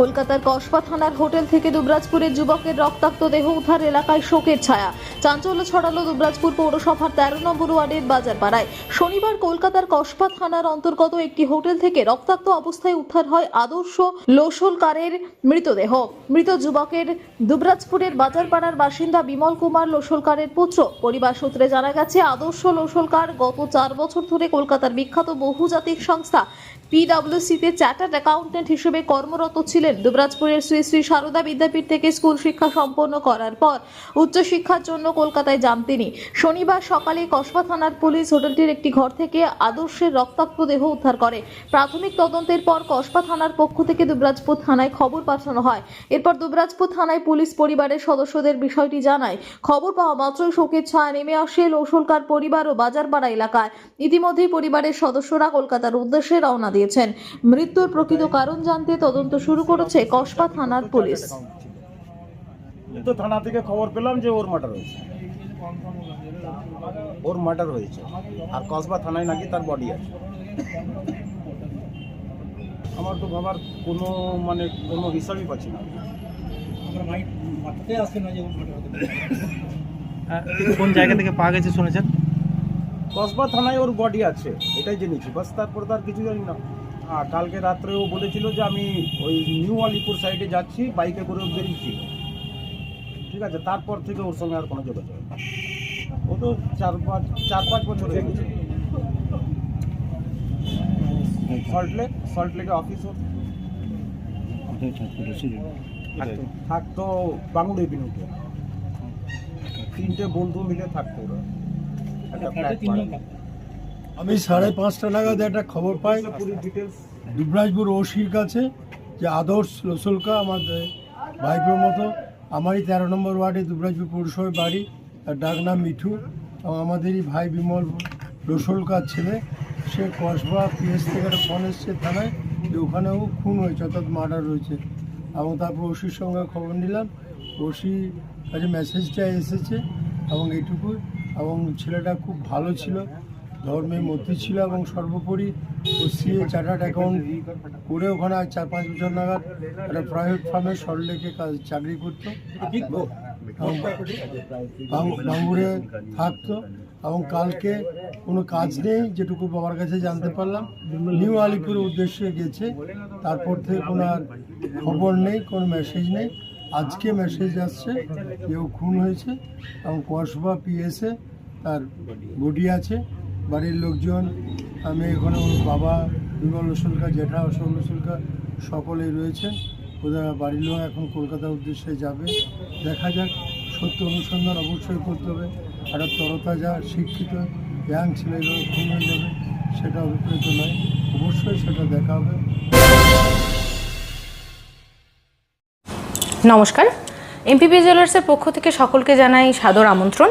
কলকাতার কসবা থানার হোটেল থেকে দুবরাজপুরের যুবকের রক্তাক্ত দেহ উদ্ধার এলাকায় শোকের ছায়া। চাঞ্চল্য ছড়ালো দুবরাজপুর পৌরসভার তেরো নম্বর ওয়ার্ডের বাজারপাড়ায়। শনিবার কলকাতার কসবা থানার অন্তর্গত একটি হোটেল থেকে রক্তাক্ত অবস্থায় উদ্ধার হয় আদর্শ লোসলকারের মৃতদেহ। মৃত যুবকের দুবরাজপুরের বাজারপাড়ার বাসিন্দা বিমল কুমার লোসলকারের পুত্র। পরিবার সূত্রে জানা গেছে, আদর্শ লোসলকার গত চার বছর ধরে কলকাতার বিখ্যাত বহুজাতিক সংস্থা পিডব্লিউসিতে চার্টার্ড অ্যাকাউন্ট্যান্ট হিসেবে কর্মরত ছিলেন। দুবরাজপুরের শ্রী শ্রী সারদা বিদ্যাপীঠ থেকে স্কুল শিক্ষা সম্পন্ন করার পর উচ্চশিক্ষার জন্য কলকাতায় যান তিনি। শনিবার সকালে কসবা থানার পুলিশ হোটেলটির একটি ঘর থেকে আদর্শের রক্তাক্ত দেহ উদ্ধার করে। প্রাথমিক তদন্তের পর কসবা থানার পক্ষ থেকে দুবরাজপুর থানায় খবর পাঠানো হয়। এরপর দুবরাজপুর থানায় পুলিশ পরিবারের সদস্যদের বিষয়টি জানায়। খবর পাওয়া মাত্রই শোকের ছায়া নেমে আসে লৌসলকার পরিবার ও বাজারপাড়া এলাকায়। ইতিমধ্যেই পরিবারের সদস্যরা কলকাতার উদ্দেশ্যে রওনা দিয়েছেন মৃত্যুর প্রকৃত কারণ জানতে তদন্ত শুরু করেছে কসবা থানার পুলিশ। তো থানা থেকে খবর পেলাম যে ওর মার্ডার হয়েছে। ওর মার্ডার হয়েছে। আর কসবা থানায় নাকি তার বডি আছে। আমার তো ভাবার কোনো মানে কোনো হিসাবই পাচ্ছি না। কোন জায়গা থেকে পাওয়া গেছে শুনেছেন? কসবা থানায় ওর বডি আছে এটাই জেনেছি বাস তারপর তার কিছু জানি না আর কালকে রাত্রে ও বলেছিল যে আমি ওই নিউ আলিপুর সাইডে যাচ্ছি বাইকে করে ও বেরিয়েছিল ঠিক আছে তারপর থেকে ওর সঙ্গে আর কোনো যোগাযোগ নেই। ও তো চার পাঁচ চার পাঁচ বছর হয়ে গেছে সল্ট লেক সল্ট লেকে অফিস ওর থাকতো। থাকতো বাঙুড়ি বিনুতে তিনটে বন্ধু মিলে থাকতো ওরা। আমি সাড়ে পাঁচটা নাগাদ একটা খবর পাই। দুবরাজপুর ওসির কাছে যে আদর্শ রসুলকা আমাদের ভাইপোর মতো আমারই তেরো নম্বর ওয়ার্ডে দুবরাজপুর পৌরসভার বাড়ি তার ডাক নাম মিঠু। এবং আমাদেরই ভাই বিমল রসুলকার ছেলে সে কসবা পিএস থেকে একটা ফোন এসছে থানায় যে ওখানেও খুন হয়েছে অর্থাৎ মার্ডার হয়েছে। এবং তারপর ওসির সঙ্গে খবর নিলাম। ওসি কাছে মেসেজটা এসেছে এবং এইটুকু এবং ছেলেটা খুব ভালো ছিল, ধর্মের মধ্যে ছিল এবং সর্বোপরি ও সিএ চার্টার্ড অ্যাকাউন্ট করে ওখানে চার পাঁচ বছর নাগাদ একটা প্রাইভেট ফার্মে সল্টলেকে কাজ, চাকরি করতো। বাঙ্গুরে থাকতো এবং কালকে কোনো কাজ নেই যেটুকু বাবার কাছে জানতে পারলাম। নিউ আলিপুরের উদ্দেশ্যে গেছে, তারপর থেকে কোনো আর খবর নেই, কোনো মেসেজ নেই। আজকে মেসেজ আসছে কেউ খুন হয়েছে এবং কসবা পিএসে তার বডি আছে, বাড়ির লোকজন, আমি এখানে ওর বাবা, বিমল রসুলকা জেঠা অশোক রসুলকা সকলেই রয়েছেন ওদের বাড়ির লোক এখন কলকাতার উদ্দেশ্যে যাবে। দেখা যাক, সত্য অনুসন্ধান অবশ্যই করতে হবে। একটা তরতাজা, শিক্ষিত ইয়াং ছেলেগুলো খুন হয়ে যাবে, সেটা অভিপ্রেত নয়। অবশ্যই সেটা দেখা হবে। নমস্কার। এমপিপি জুয়েলার্সের পক্ষ থেকে সকলকে জানাই সাদর আমন্ত্রণ।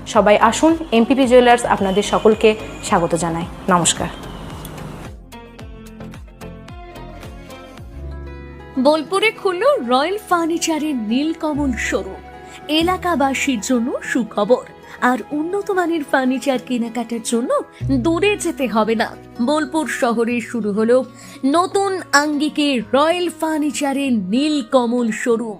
সবাই আসুন এমপিপি জুয়েলার্স আপনাদের সকলকে স্বাগত জানাই। নমস্কার। বোলপুরে খুলল রয়্যাল ফার্নিচারের নীলকমল শোরুম। এলাকাবাসীর জন্য সুখবর। আর উন্নত মানের ফার্নিচার কেনাকাটার জন্য দূরে যেতে হবে না। বোলপুর শহরে শুরু হলো নতুন আঙ্গিকে রয়্যাল ফার্নিচারের নীলকমল শোরুম।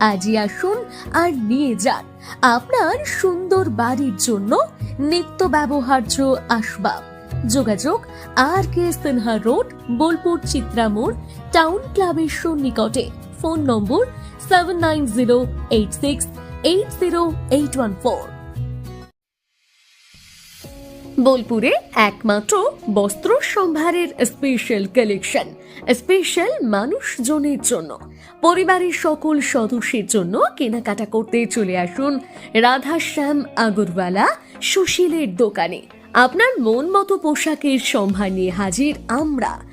আজই আসুন আর নিয়ে যান আপনার সুন্দর বাড়ির জন্য নিত্য ব্যবহার্য আসবাব। যোগাযোগ R K Sinha road, Bolpur Chitramor town ক্লাবের সন্নিকটে। Phone number seven nine zero eight six eight zero eight one four বোলপুরে একমাত্র বস্ত্র সম্ভারের স্পেশাল কালেকশন স্পেশাল মানুষজনের জন্য। পরিবারের সকল সদস্যের জন্য কেনাকাটা করতে চলে আসুন রাধাশ্যাম আগরওয়ালা সুশীলের দোকানে। আপনার মন মতো পোশাকের সম্ভার নিয়ে হাজির আমরা।